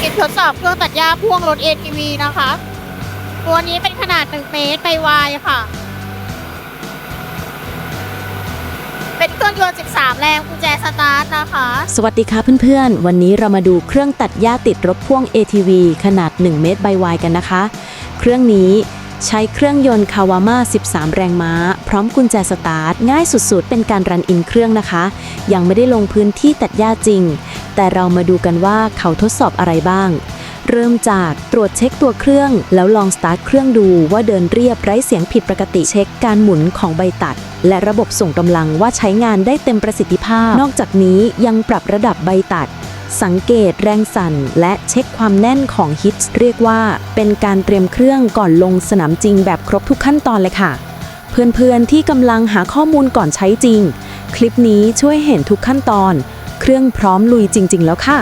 คลิปทดสอบเครื่องตัดหญ้าพ่วงรถ ATV นะคะ ตัวนี้เป็นขนาด 1 เมตรไปวายค่ะ เป็นเครื่องยนต์ 13 แรงกุญแจสตาร์ทนะคะ สวัสดีค่ะเพื่อนๆ วันนี้เรามาดูเครื่องตัดหญ้าติดรถพ่วง ATV ขนาด 1 เมตรใบวายกันนะคะ เครื่องนี้ใช้เครื่องยนต์คาวาม่า 13 แรงม้า พร้อมกุญแจสตาร์ท ง่ายสุดๆ เป็นการรันอินเครื่องนะคะ ยังไม่ได้ลงพื้นที่ตัดหญ้าจริง แต่เรามาดูกันว่าเขาทดสอบอะไรบ้าง เริ่มจากตรวจเช็คตัวเครื่อง แล้วลองสตาร์ทเครื่องดูว่าเดินเรียบไร้เสียงผิดปกติเช็คการหมุนของใบตัด และระบบส่งกำลังว่าใช้งานได้เต็มประสิทธิภาพ นอกจากนี้ยังปรับระดับใบตัดสังเกตแรงสั่นและเช็คความแน่นของฮิตเรียกว่า เป็นการเตรียมเครื่องก่อนลงสนามจริงแบบครบทุกขั้นตอนเลยค่ะ เพื่อนๆที่กำลังหาข้อมูลก่อนใช้จริง คลิปนี้ช่วยเห็นทุกขั้นตอน เครื่องพร้อมลุยจริง ๆ แล้วค่ะ